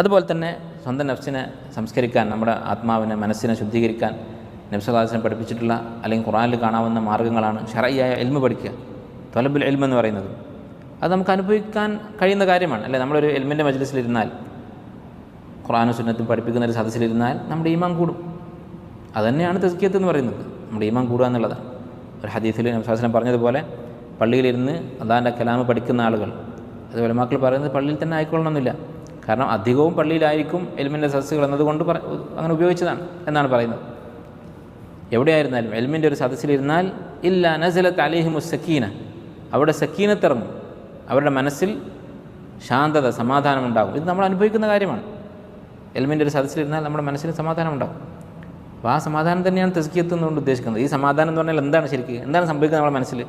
അതുപോലെ തന്നെ സ്വന്തം നഫ്സിനെ സംസ്കരിക്കാൻ നമ്മുടെ ആത്മാവിനെ മനസ്സിനെ ശുദ്ധീകരിക്കാൻ നബ്സലാസിനെ പഠിപ്പിച്ചിട്ടുള്ള അല്ലെങ്കിൽ ഖുറാനിൽ കാണാവുന്ന മാർഗങ്ങളാണ് ഷറയ്യായ എൽമ പഠിക്കുക. തൊലബുൽ എൽമ എന്ന് പറയുന്നത്. അത് നമുക്ക് അനുഭവിക്കാൻ കഴിയുന്ന കാര്യമാണ്. അല്ലേ? നമ്മളൊരു എൽമിന്റെ മജ്ലിസിലിരുന്നാൽ ഖുറാനും സുന്നത്തും പഠിപ്പിക്കുന്ന ഒരു സദസ്സിലിരുന്നാൽ നമ്മുടെ ഈമാൻ കൂടും. അതുതന്നെയാണ് തെസ്കിയത്ത് എന്ന് പറയുന്നത്. നമ്മുടെ ഈമാൻ കൂടുക എന്നുള്ളതാണ്. ഒരു ഹദീസിൽ നബ്സാസിനെ പറഞ്ഞതുപോലെ പള്ളിയിലിരുന്ന് അതാന്റെ കലാമ് പഠിക്കുന്ന ആളുകൾ അതുപോലെ മക്കൾ പറയുന്നത് പള്ളിയിൽ തന്നെ ആയിക്കൊള്ളണമെന്നില്ല. കാരണം അധികവും പള്ളിയിലായിരിക്കും എൽമിന്റെ സദസ്സുകൾ എന്നതുകൊണ്ട് പറ അങ്ങനെ ഉപയോഗിച്ചതാണ് എന്നാണ് പറയുന്നത്. എവിടെയായിരുന്നാലും എൽമിന്റെ ഒരു സദസ്സിലിരുന്നാൽ ഇല്ല നസലത്ത് അലിഹിമു സക്കീന അവിടെ സക്കീനത്തിറങ്ങും അവരുടെ മനസ്സിൽ ശാന്തത സമാധാനമുണ്ടാകും ഇത് നമ്മൾ അനുഭവിക്കുന്ന കാര്യമാണ്. എൽമിന്റെ ഒരു സദസ്സിലിരുന്നാൽ നമ്മുടെ മനസ്സിന് സമാധാനം ഉണ്ടാകും. അപ്പോൾ ആ സമാധാനം തന്നെയാണ് തെസ്കിയത്ത് ഉദ്ദേശിക്കുന്നത്. ഈ സമാധാനം എന്ന് പറഞ്ഞാൽ എന്താണ് ശരിക്കും? എന്താണ് സംഭവിക്കുന്നത് നമ്മുടെ മനസ്സിൽ?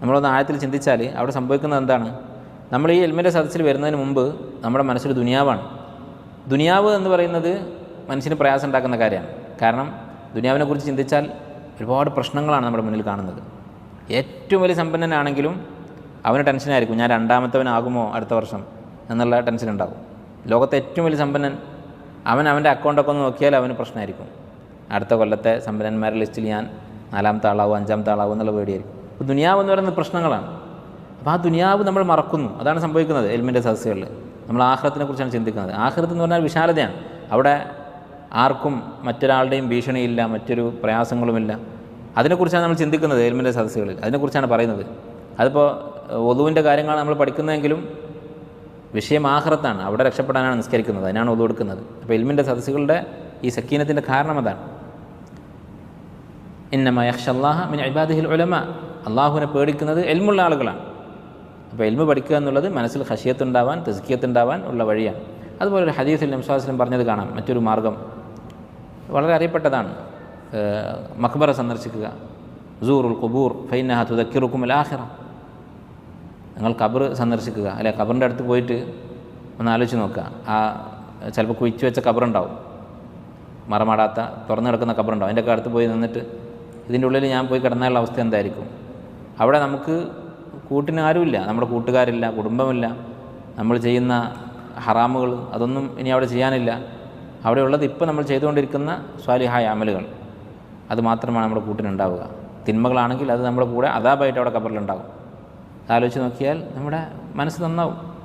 നമ്മളൊന്ന് ആഴത്തിൽ ചിന്തിച്ചാൽ അവിടെ സംഭവിക്കുന്നത് എന്താണ്? നമ്മൾ ഈ എൽമിന്റെ സദസ്സിൽ വരുന്നതിന് മുമ്പ് നമ്മുടെ മനസ്സിൽ ദുനിയാവാണ്. ദുനിയാവ് എന്ന് പറയുന്നത് മനസ്സിന് പ്രയാസം ഉണ്ടാക്കുന്ന കാര്യമാണ്. കാരണം ദുനിയാവിനെക്കുറിച്ച് ചിന്തിച്ചാൽ ഒരുപാട് പ്രശ്നങ്ങളാണ് നമ്മുടെ മുന്നിൽ കാണുന്നത്. ഏറ്റവും വലിയ സമ്പന്നനാണെങ്കിലും അവന് ടെൻഷനായിരിക്കും ഞാൻ രണ്ടാമത്തവനാകുമോ അടുത്ത വർഷം എന്നുള്ള ടെൻഷൻ ഉണ്ടാകും. ലോകത്തെ ഏറ്റവും വലിയ സമ്പന്നൻ അവൻ അവന്റെ അക്കൗണ്ടൊക്കെ ഒന്ന് നോക്കിയാൽ അവന് പ്രശ്നമായിരിക്കും. അടുത്ത കൊല്ലത്തെ സമ്പന്നന്മാരുടെ ലിസ്റ്റിൽ ഞാൻ നാലാമത്തെ ആളാവും അഞ്ചാമത്തെ ആളാവും എന്നുള്ള പേടിയായിരിക്കും. ദുനിയാവ് എന്ന് പറയുന്നത് പ്രശ്നങ്ങളാണ്. അപ്പോൾ ആ ദുനിയാവ് നമ്മൾ മറക്കുന്നു. അതാണ് സംഭവിക്കുന്നത് എൽമിന്റെ സദസ്സുകളിൽ. നമ്മൾ ആഹ്റത്തിനെ കുറിച്ചാണ് ചിന്തിക്കുന്നത്. ആഹ്റത്ത് എന്ന് പറഞ്ഞാൽ വിശാലതയാണ്. അവിടെ ആർക്കും മറ്റൊരാളുടെയും ഭീഷണിയില്ല മറ്റൊരു പ്രയാസങ്ങളുമില്ല. അതിനെക്കുറിച്ചാണ് നമ്മൾ ചിന്തിക്കുന്നത് എൽമിന്റെ സദസ്സുകളിൽ. അതിനെക്കുറിച്ചാണ് പറയുന്നത്. അതിപ്പോൾ ഒതുവിന്റെ കാര്യങ്ങളാണ് നമ്മൾ പഠിക്കുന്നതെങ്കിലും വിഷയം ആഹ്റത്താണ്. അവിടെ രക്ഷപ്പെടാനാണ് നിസ്കരിക്കുന്നത്. അതിനാണ് ഒതു കൊടുക്കുന്നത് അപ്പോൾ എൽമിന്റെ സദസ്സുകളുടെ ഈ സക്കീനത്തിന്റെ കാരണം അതാണ്. ഇന്നമ യഹ്ഷല്ലാഹ മിൻ അബാദിഹിൽ ഉലമ. അള്ളാഹുവിനെ പേടിക്കുന്നത് എൽമുള്ള ആളുകളാണ്. അപ്പോൾ എൽമ് പഠിക്കുക എന്നുള്ളത് മനസ്സിൽ ഹഷിയത്തുണ്ടാവാൻ തെസ്കിയത്തുണ്ടാവാൻ ഉള്ള വഴിയാണ്. അതുപോലെ ഒരു ഹദീസിൽ നംസ്വാസ്ലം പറഞ്ഞത് കാണാം. മറ്റൊരു മാർഗം. വളരെ അറിയപ്പെട്ടതാണ്. മക്ബറ സന്ദർശിക്കുക. സൂറുൽ കുബൂർ ഫൈനഹ തുദക്കിറുക്കും ആഹിറ നിങ്ങൾ കബർ സന്ദർശിക്കുക. അല്ലെ കബറിന്റെ അടുത്ത് പോയിട്ട് ഒന്ന് ആലോചിച്ച് നോക്കുക. ആ ചിലപ്പോൾ കുഴിച്ചു വെച്ച കബറുണ്ടാവും മറമാടാത്ത തുറന്നു കിടക്കുന്ന കബറുണ്ടാവും അതിന്റെ അടുത്ത് പോയി നിന്നിട്ട് ഇതിന്റെ ഉള്ളിൽ ഞാൻ പോയി കിടന്നാലുള്ള അവസ്ഥ എന്തായിരിക്കും? അവിടെ നമുക്ക് കൂട്ടിന് ആരുമില്ല നമ്മുടെ കൂട്ടുകാരില്ല കുടുംബമില്ല. നമ്മൾ ചെയ്യുന്ന ഹറാമുകൾ അതൊന്നും ഇനി അവിടെ ചെയ്യാനില്ല. അവിടെയുള്ളത് ഇപ്പോൾ നമ്മൾ ചെയ്തുകൊണ്ടിരിക്കുന്ന സ്വാലിഹായ അമലുകൾ. അത് മാത്രമാണ് നമ്മുടെ കൂട്ടിനുണ്ടാവുക. തിന്മകളാണെങ്കിൽ അത് നമ്മുടെ കൂടെ അതാപായിട്ട് അവിടെ കബറിലുണ്ടാകും ആലോചിച്ച് നോക്കിയാൽ നമ്മുടെ മനസ്സ് നന്നാവും.